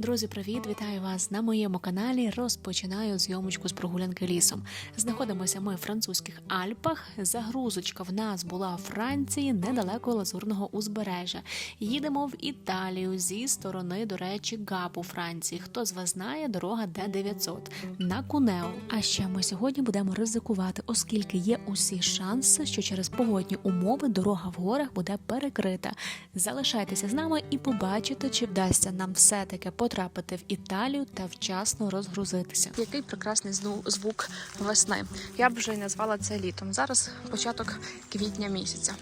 Друзі, привіт! Вітаю вас на моєму каналі. Розпочинаю зйомочку з прогулянки лісом. Знаходимося ми в французьких Альпах. Загрузочка в нас була в Франції, недалеко лазурного узбережжя. Їдемо в Італію зі сторони, до речі, Гапу Франції. Хто з вас знає, дорога Д900 на Кунео. А ще ми сьогодні будемо ризикувати, оскільки є усі шанси, що через погодні умови дорога в горах буде перекрита. Залишайтеся з нами і побачите, чи вдасться нам все-таки потрапити в Італію та вчасно розгрузитися. Який прекрасний звук весни. Я б вже й назвала це літом. Зараз початок квітня місяця.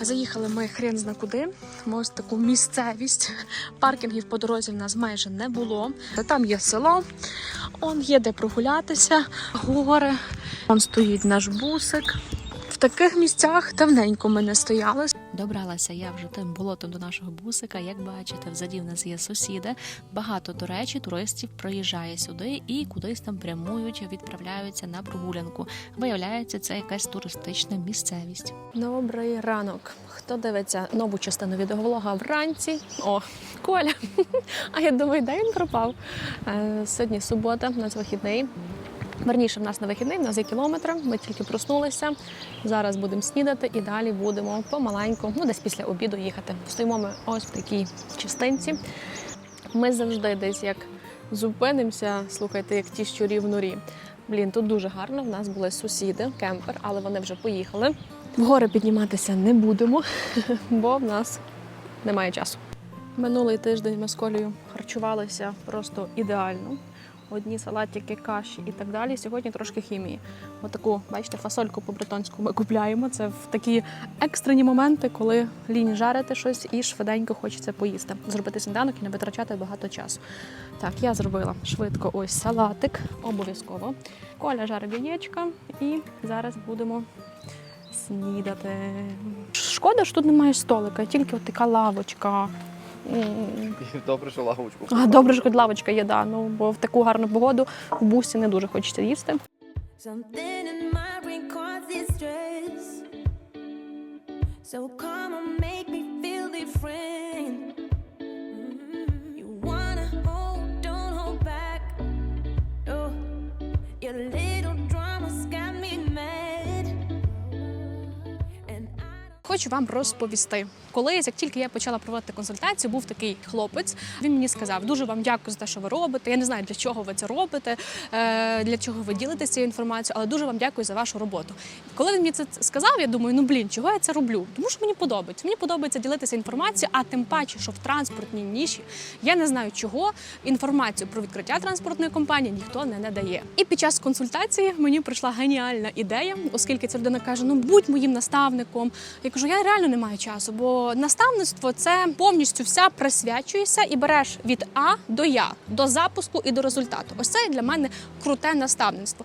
Заїхали ми хрен зна куди. Ось таку місцевість. Паркінгів по дорозі в нас майже не було. Та Там є село, он є де прогулятися, гори. Он стоїть наш бусик. В таких місцях давненько ми не стояли. Добралася я вже тим болотом до нашого бусика. Як бачите, взаді в нас є сусіди. Багато, до речі, туристів проїжджає сюди і кудись там прямують, відправляються на прогулянку. Виявляється, це якась туристична місцевість. Добрий ранок. Хто дивиться нову частину відеоблога вранці? О, Коля. А я думаю, де він пропав? Е, Сьогодні субота, у нас вихідний. Верніше, в нас на вихідний, в нас є кілометр. Ми тільки проснулися. Зараз будемо снідати і далі будемо помаленьку, ну десь після обіду їхати. Стоїмо ми ось в такій частинці. Ми завжди десь як зупинимося, слухайте, як ті щурі в норі. Блін, тут дуже гарно. В нас були сусіди, кемпер, але вони вже поїхали. В гори підніматися не будемо, бо в нас немає часу. Минулий тиждень ми з Колею харчувалися просто ідеально. Одні салатики, каші і так далі. Сьогодні трошки хімії. Отаку, бачите, фасольку по-бретонську ми купляємо. Це в такі екстрені моменти, коли лінь жарити щось і швиденько хочеться поїсти. Зробити сніданок і не витрачати багато часу. Так, я зробила швидко ось салатик, обов'язково. Коля жарить яєчка і зараз будемо снідати. Шкода, що тут немає столика, тільки от така лавочка. Добре, що лавочку. а, добре, що хоч лавочка є, да. Ну, бо в таку гарну погоду в бусі не дуже хочеться їсти. So come and make me feel different. Хочу вам розповісти. Колись, як тільки я почала проводити консультацію, був такий хлопець. Він мені сказав: дуже вам дякую за те, що ви робите. Я не знаю, для чого ви це робите, е, для чого ви ділитеся цією інформацією, але дуже вам дякую за вашу роботу. Коли він мені це сказав, я думаю, ну блін, чого я це роблю? Тому що мені подобається. Мені подобається ділитися інформацією, а тим паче, що в транспортній ніші я не знаю чого. Інформацію про відкриття транспортної компанії ніхто не надає. І під час консультації мені прийшла геніальна ідея, оскільки ця людина каже: ну будь моїм наставником. Я кажу, я реально не маю часу, бо наставництво це повністю вся присвячуєшся і береш від А до Я, до запуску і до результату. Ось це для мене круте наставництво.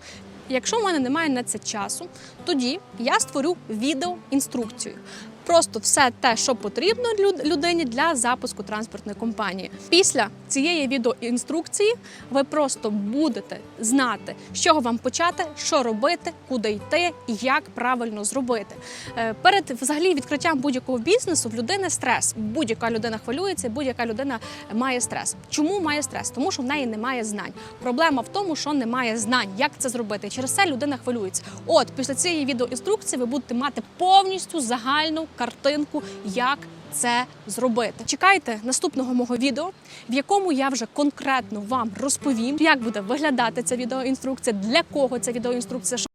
Якщо в мене немає на це часу, тоді я створю відеоінструкцію. Просто все те, що потрібно людині для запуску транспортної компанії. Після цієї відеоінструкції ви просто будете знати, з чого вам почати, що робити, куди йти і як правильно зробити. Е, Перед взагалі відкриттям будь-якого бізнесу в людини стрес. Будь-яка людина хвилюється, будь-яка людина має стрес. Чому має стрес? Тому що в неї немає знань. Проблема в тому, що немає знань, як це зробити. Через це людина хвилюється. От після цієї відеоінструкції ви будете мати повністю загальну картинку, як це зробити. Чекайте наступного мого відео, в якому я вже конкретно вам розповім, як буде виглядати ця відеоінструкція, для кого ця відеоінструкція.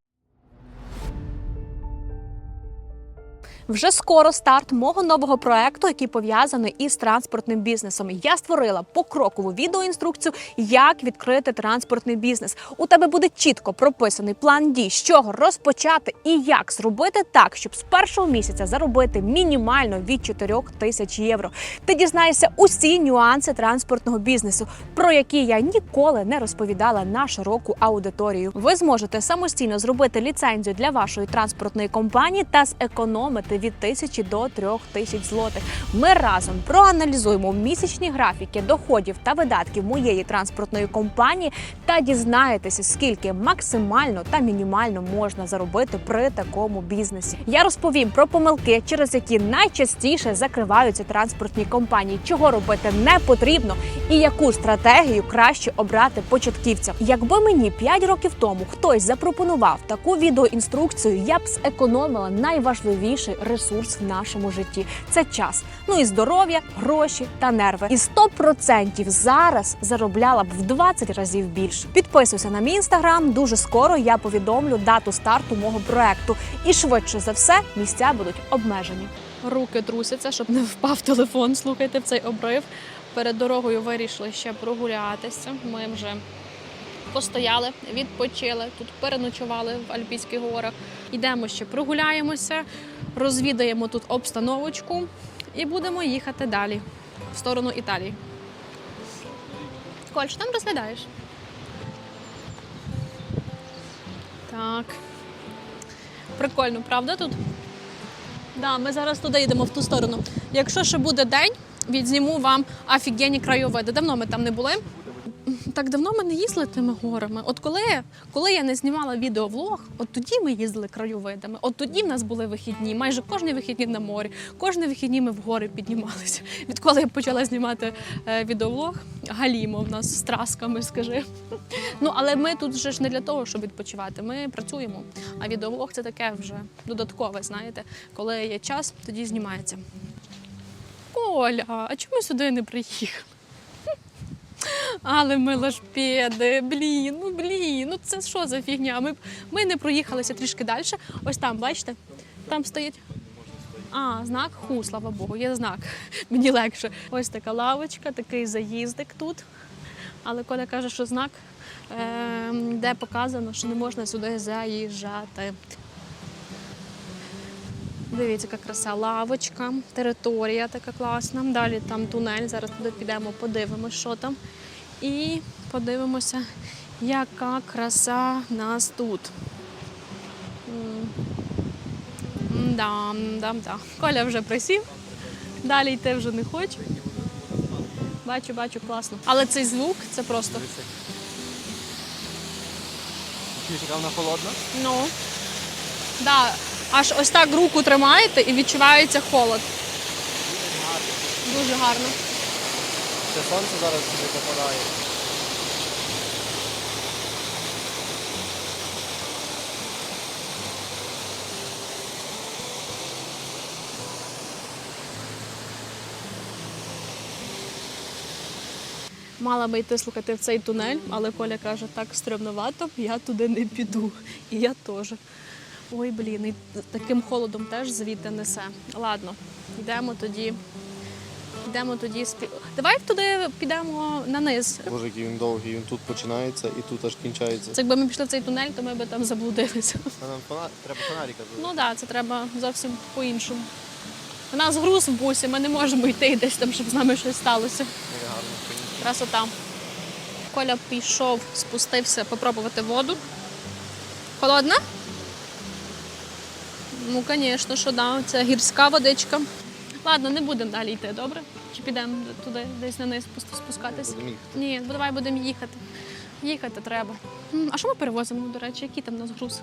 Вже скоро старт мого нового проекту, який пов'язаний із транспортним бізнесом. Я створила покрокову відеоінструкцію, як відкрити транспортний бізнес. У тебе буде чітко прописаний план дій, з чого розпочати і як зробити так, щоб з першого місяця заробити мінімально від 4 тисяч євро. Ти дізнаєшся усі нюанси транспортного бізнесу, про які я ніколи не розповідала на широку аудиторію. Ви зможете самостійно зробити ліцензію для вашої транспортної компанії та зекономити коштувати від тисячі до трьох тисяч злотих. Ми разом проаналізуємо місячні графіки доходів та видатків моєї транспортної компанії та дізнаєтеся, скільки максимально та мінімально можна заробити при такому бізнесі. Я розповім про помилки, через які найчастіше закриваються транспортні компанії, чого робити не потрібно, і яку стратегію краще обрати початківцям. Якби мені 5 років тому хтось запропонував таку відеоінструкцію, я б зекономила найважливіший ресурс в нашому житті це час. Ну і здоров'я, гроші та нерви. І 100% зараз заробляла б в 20 разів більше. Підписуйся на мій інстаграм. Дуже скоро я повідомлю дату старту мого проекту. І швидше за все місця будуть обмежені. Руки трусяться, щоб не впав телефон. Слухайте в цей обрив. Перед дорогою вирішили ще прогулятися. Ми вже постояли, відпочили, тут переночували в Альпійських горах. Йдемо ще прогуляємося, розвідаємо тут обстановочку і будемо їхати далі в сторону Італії. Коль, що там розглядаєш? Так. Прикольно, правда тут? Да, ми зараз туди йдемо в ту сторону. Якщо ще буде день, відзніму вам офігенні краєвиди. Давно ми там не були. Так давно ми не їздили тими горами. От коли, коли я не знімала відеовлог, от тоді ми їздили краєвидами. От тоді в нас були вихідні. Майже кожні вихідні на морі, кожні вихідні ми в гори піднімалися. Відколи я почала знімати е, відеовлог, галімо в нас з трасками, скажи. Ну але ми тут вже ж не для того, щоб відпочивати. Ми працюємо. А відеовлог це таке вже додаткове, знаєте. Коли є час, тоді знімається. Коля, а чому сюди не приїхали? Але ми блін, ну блін, ну це що за фігня? Ми, ми не проїхалися трішки далі. Ось там, бачите, там стоїть. А, знак ху, слава Богу, є знак. Мені легше. Ось така лавочка, такий заїздик тут. Але Коля каже, що знак, е, де показано, що не можна сюди заїжджати. Дивіться, яка краса лавочка, територія така класна. Далі там тунель. Зараз туди підемо, подивимося, що там. І подивимося, яка краса нас тут. Да, да. Коля вже присів, далі йти вже не хоче. Бачу, бачу, класно. Але цей звук це просто. Чуєш, яка вона холодна? Ну. Да. Аж ось так руку тримаєте і відчувається холод. Дуже гарно. Це сонце зараз сюди попадає. Мала би йти слухати в цей тунель, але Коля каже, так стрьомновато, я туди не піду. І я теж. Ой, блін, і таким холодом теж звідти несе. Ладно, йдемо тоді. Йдемо тоді спі... Давай туди підемо на низ. Боже, який він довгий, він тут починається і тут аж кінчається. Це якби ми пішли в цей тунель, то ми би там заблудилися. А нам фона... треба фонарика зробити. Ну так, да, це треба зовсім по-іншому. У нас груз в бусі, ми не можемо йти десь там, щоб з нами щось сталося. Гарно. Красота. Коля пішов, спустився попробувати воду. Холодна? Ну, звісно, що да. Це гірська водичка. Ладно, не будемо далі йти, добре? Чи підемо туди, десь на низ спускатись? Ні, бо давай будемо їхати. Їхати треба. А що ми перевозимо, до речі, який там у нас груз?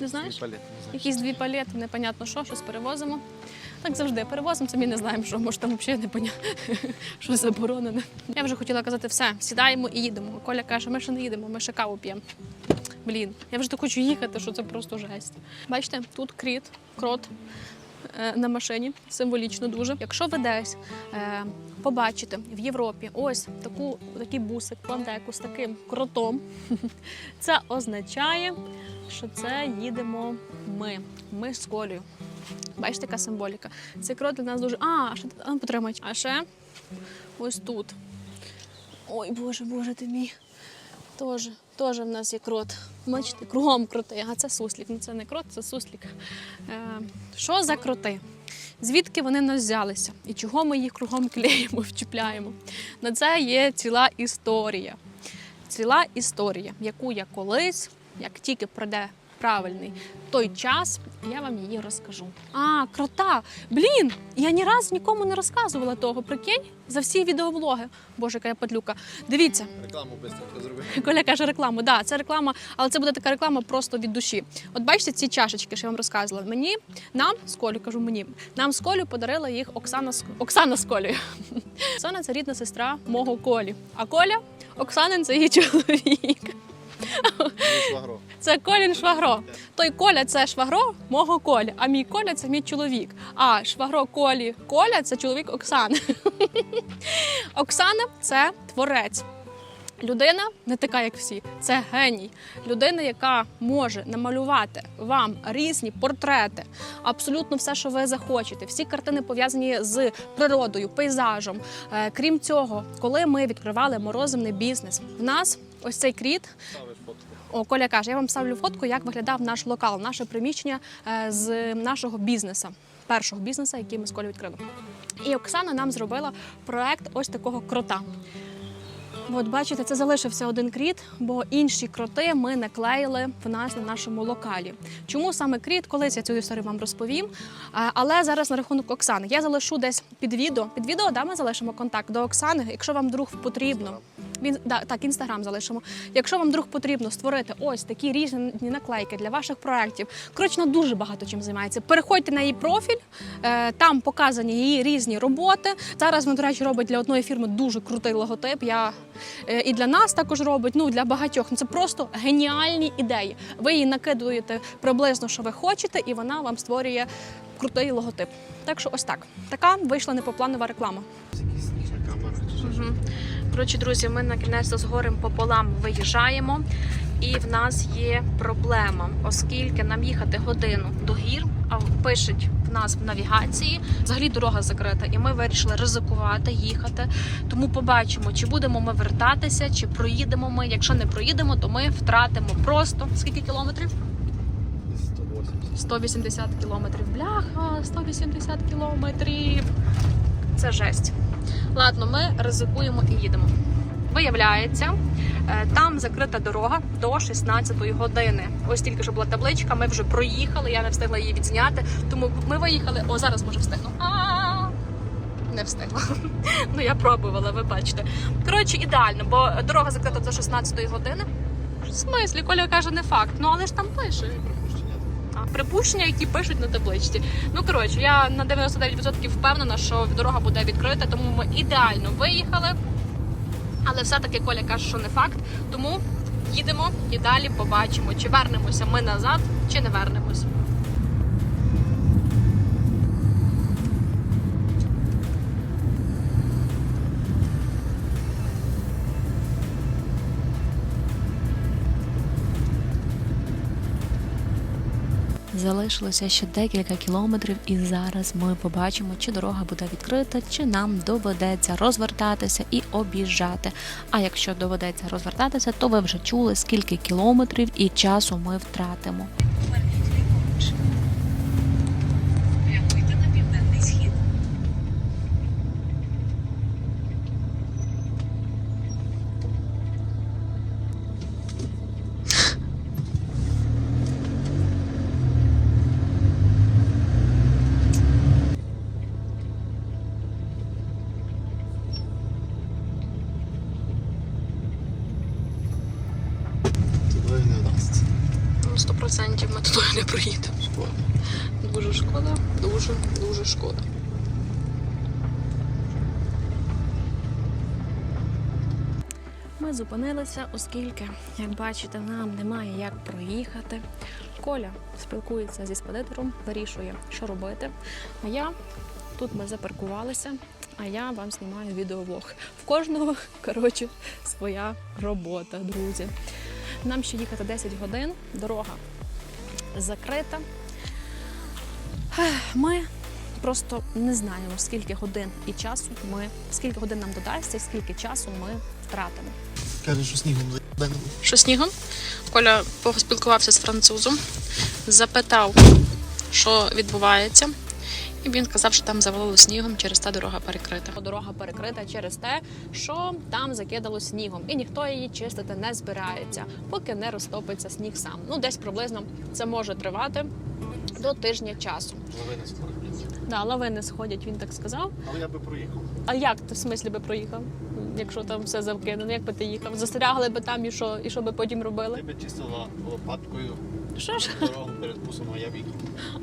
Не знаєш? Палет, не. Якісь дві палети, непонятно що, щось перевозимо. Так завжди перевозимо, самі не знаємо, що може там взагалі непонятно, що заборонене. Я вже хотіла казати все, сідаємо і їдемо. Коля каже, ми ще не їдемо, ми ще каву п'ємо. Блін, я вже так хочу їхати, що це просто жесть. Бачите, тут кріт, крот е, на машині, символічно дуже. Якщо ви десь е, побачите в Європі ось таку, такий бусик, пландеку з таким кротом, це означає, що це їдемо ми. Ми з Колею. Бачите, яка символіка. Цей крот для нас дуже. А, ще ну. А ще ось тут. Ой, Боже, Боже ти мій. Тоже, теж в нас є крот. Бачите, кругом кроти. А це суслік. Ну це не крот, це суслік. Е, що за кроти? Звідки вони нас взялися? І чого ми їх кругом клеїмо, вчіпляємо? На це є ціла історія. Ціла історія, яку я колись, як тільки прийде правильний той час, я вам її розкажу. А, крота! Блін! Я ні разу нікому не розказувала того. Прикинь, за всі відеоблоги. Боже, яка я падлюка. Дивіться, Рекламу швидко зроби. Коля каже рекламу. Да, це реклама, але це буде така реклама просто від душі. От бачите ці чашечки, що я вам розказувала. Мені нам з Колю, кажу мені, нам з Колю подарила їх Оксана з Оксана з Колею. Оксана це рідна сестра мого Колі. А Коля Оксанин це її чоловік. Це Колін Швагро. Той Коля це швагро мого Коля, а мій Коля це мій чоловік. А швагро Колі Коля це чоловік Оксани. Оксана це творець. Людина не така, як всі, це геній. Людина, яка може намалювати вам різні портрети, абсолютно все, що ви захочете. Всі картини пов'язані з природою, пейзажем. Е, Крім цього, коли ми відкривали морозивний бізнес, в нас ось цей кріт Коля каже, я вам ставлю фотку, як виглядав наш локал, наше приміщення е, з нашого бізнесу, першого бізнесу, який ми з Колею відкрили. І Оксана нам зробила проект ось такого крота. От бачите, це залишився один кріт, бо інші кроти ми наклеїли в нас на нашому локалі. Чому саме кріт? Колись я цю історію вам розповім. Але зараз на рахунок Оксани. Я залишу десь під відео. Під відео да, ми залишимо контакт до Оксани. Якщо вам вдруг потрібно, він да, так, інстаграм залишимо. Якщо вам вдруг потрібно створити ось такі різні наклейки для ваших проєктів, коротше, дуже багато чим займається. Переходьте на її профіль, е, там показані її різні роботи. Зараз вона, до речі, робить для одної фірми дуже крутий логотип. Я е, і для нас також робить. Ну для багатьох. Ну, це просто геніальні ідеї. Ви їй накидуєте приблизно, що ви хочете, і вона вам створює крутий логотип. Так що ось так. Така вийшла непопланова реклама. Угу. Коротше, друзі, ми на кінець з горем пополам виїжджаємо, і в нас є проблема, оскільки нам їхати годину до гір, а пишуть в нас в навігації, взагалі дорога закрита, і ми вирішили ризикувати, їхати. Тому побачимо, чи будемо ми вертатися, чи проїдемо ми. Якщо не проїдемо, то ми втратимо просто скільки кілометрів? 180. 180 кілометрів. Бляха, 180 кілометрів. Це жесть. Ладно, ми ризикуємо і їдемо. Виявляється, е, там закрита дорога до 16-ї години. Ось тільки що була табличка, ми вже проїхали, я не встигла її відзняти. Тому ми виїхали. О, зараз може встигну. А, Не встигла. Ну я пробувала, ви бачите. Коротше, ідеально, бо дорога закрита до 16-ї години. В смислі, Коля каже, не факт. Ну але ж там пише. Припущення, які пишуть на табличці. Ну коротше, я на 99% впевнена, що дорога буде відкрита, тому ми ідеально виїхали. Але все-таки Коля каже, що не факт. Тому їдемо і далі побачимо, чи вернемося ми назад, чи не вернемось. Залишилося ще декілька кілометрів, і зараз ми побачимо, чи дорога буде відкрита, чи нам доведеться розвертатися і об'їжджати. А якщо доведеться розвертатися, то ви вже чули, скільки кілометрів і часу ми втратимо. Дуже шкода. Ми зупинилися, оскільки, як бачите, нам немає як проїхати. Коля спілкується зі спедитором, вирішує, що робити. А я тут ми запаркувалися, а я вам знімаю відеоблог. В кожного, коротше, своя робота, друзі. Нам ще їхати 10 годин, дорога закрита. Ми просто не знаємо, скільки годин і часу ми, скільки годин нам додасться, і скільки часу ми втратимо. Каже, що снігом. Що снігом? Коля поспілкувався з французом, запитав, що відбувається. І він сказав, що там завалило снігом, через та дорога перекрита. Дорога перекрита через те, що там закидало снігом, і ніхто її чистити не збирається, поки не розтопиться сніг сам. Ну, десь приблизно це може тривати до тижня часу. Лавина скоро. Да, лавини сходять, він так сказав. Але я би проїхав. А як ти в смислі би проїхав? Якщо там все завкинено, як би ти їхав? Застрягли би там і що, і що би потім Ти робили? би чистила лопаткою Що ж? дорогу перед бусом, а я б їхав.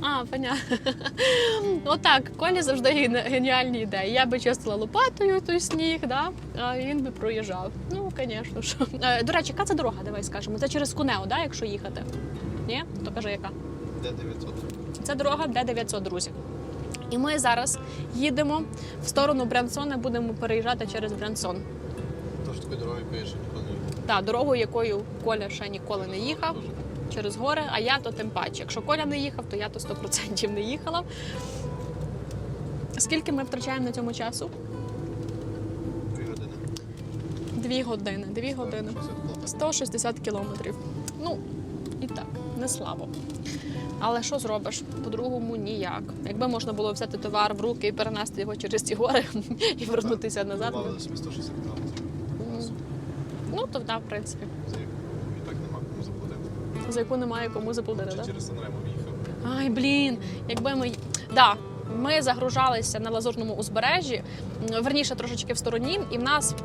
А, понятно. Отак, Колі завжди ген- геніальні ідеї. Я би чистила лопатою той сніг, да? а він би проїжджав. Ну, звісно ж. Е, До речі, яка це дорога, давай скажемо? Це через Кунео, да, якщо їхати? Ні? То каже, яка? Де 900? Це дорога Д900, друзі. І ми зараз їдемо в сторону Брянсона, будемо переїжджати через Брянсон. Тож такою дорогою поїжджу, ніхто не їхав. Та дорогою, якою Коля ще ніколи не їхав через гори, а я то тим паче. Якщо Коля не їхав, то я то 100% не їхала. Скільки ми втрачаємо на цьому часу? Дві години. Дві години. Дві години. 160 кілометрів. Ну, і так, не слабо. Але що зробиш? По-другому ніяк. Якби можна було взяти товар в руки і перенести його через ці гори і вернутися назад. Добавили собі 160 кілометрів. Ну, то да, в принципі. За яку і так нема кому заплатити. За яку немає кому заплатити, так? через Санремо їхав. Ай, блін, якби ми. Да, ми загружалися на лазурному узбережжі, верніше трошечки в стороні, і в нас.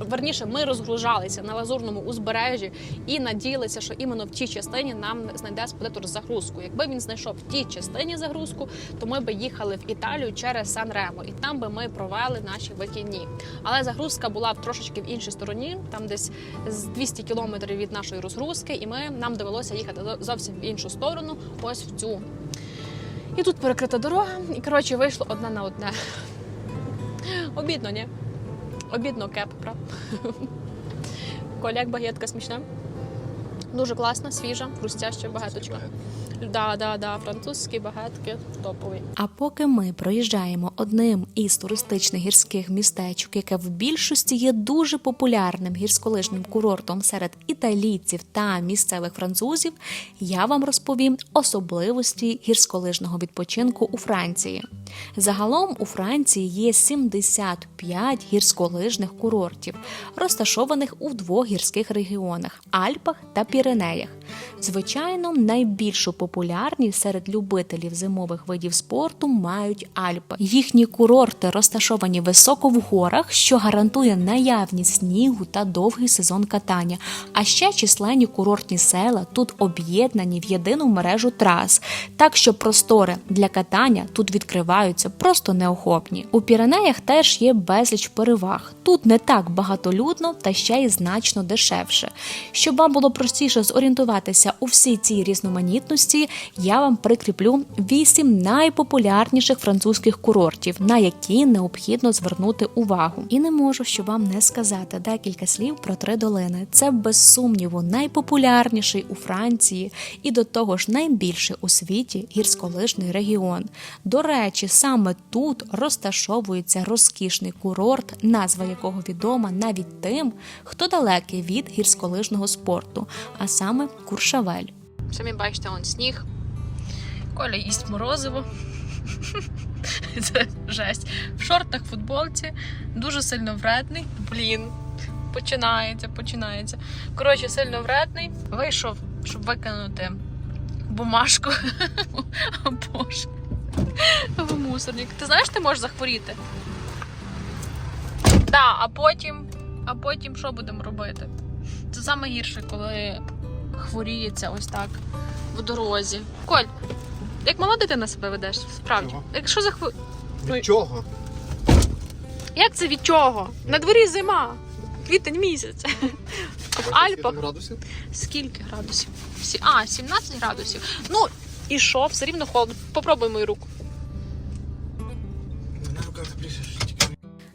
Верніше, ми розгружалися на лазурному узбережжі і надіялися, що іменно в тій частині нам знайде спедитор загрузку. Якби він знайшов в тій частині загрузку, то ми би їхали в Італію через Сан-Ремо, і там би ми провели наші вихідні. Але загрузка була трошечки в іншій стороні, там десь з 200 кілометрів від нашої розгрузки, і ми нам довелося їхати зовсім в іншу сторону, ось в цю. І тут перекрита дорога, і коротше вийшло одне на одне. Обідно, ні? Обідно кеп, правда? Коля, як багетка смішна. Дуже класна, свіжа, хрустяща багеточка. Да, да, да, французькі багетки топові. А поки ми проїжджаємо одним із туристичних гірських містечок, яке в більшості є дуже популярним гірськолижним курортом серед італійців та місцевих французів, я вам розповім особливості гірськолижного відпочинку у Франції. Загалом у Франції є 75 гірськолижних курортів, розташованих у двох гірських регіонах Альпах та Піренеях. Звичайно, найбільшу популярність серед любителів зимових видів спорту мають Альпи. Їхні курорти розташовані високо в горах, що гарантує наявність снігу та довгий сезон катання. А ще численні курортні села тут об'єднані в єдину мережу трас, так що простори для катання тут відкриваються просто неохопні. У Піренеях теж є безліч переваг. Тут не так багатолюдно та ще й значно дешевше. Щоб вам було простіше зорієнтуватися у всій цій різноманітності, я вам прикріплю 8 найпопулярніших французьких курортів, на які необхідно звернути увагу. І не можу, щоб вам не сказати декілька слів про три долини. Це без сумніву найпопулярніший у Франції і до того ж найбільший у світі гірськолижний регіон. До речі, саме тут розташовується розкішний курорт, назва якого відома навіть тим, хто далекий від гірськолижного спорту, а саме Куршавель. Самі бачите, он сніг. Коля їсть морозиво. Це жесть. В шортах, футболці, дуже сильно вредний. Блін. Починається, починається. Коротше, сильно вредний. Вийшов, щоб викинути бумажку. Боже. В мусорник. Ти знаєш, ти можеш захворіти? Да, а потім, а потім що будемо робити? Це саме гірше, коли хворіється ось так в дорозі. Коль, як мала дитина себе ведеш? Справді. Чого? Якщо захво... Від чого? Як це від чого? На дворі зима. Квітень місяць. В Альпах. градусів? Скільки градусів? А, 17 градусів. Ну, і що? Все рівно холодно. Попробуй мою руку.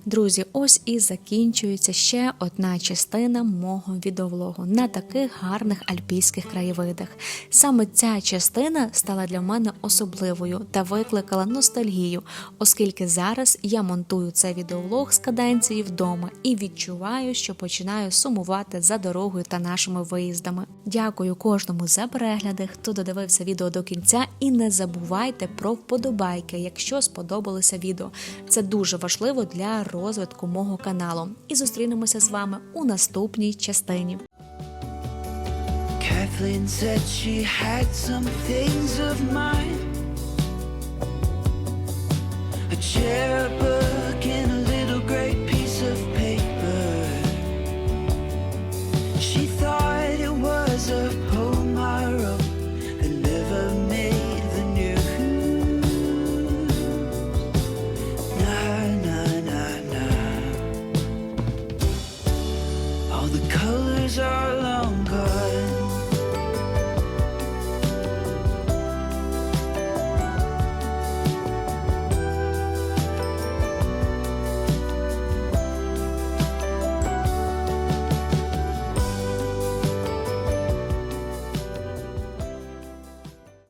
Друзі, ось і закінчується ще одна частина мого відеовлогу на таких гарних альпійських краєвидах. Саме ця частина стала для мене особливою та викликала ностальгію, оскільки зараз я монтую цей відеовлог з каденції вдома і відчуваю, що починаю сумувати за дорогою та нашими виїздами. Дякую кожному за перегляди, хто додивився відео до кінця, і не забувайте про вподобайки, якщо сподобалося відео. Це дуже важливо для розвитку мого каналу. І зустрінемося з вами у наступній частині. Kathleen said she had some things of mine a chair,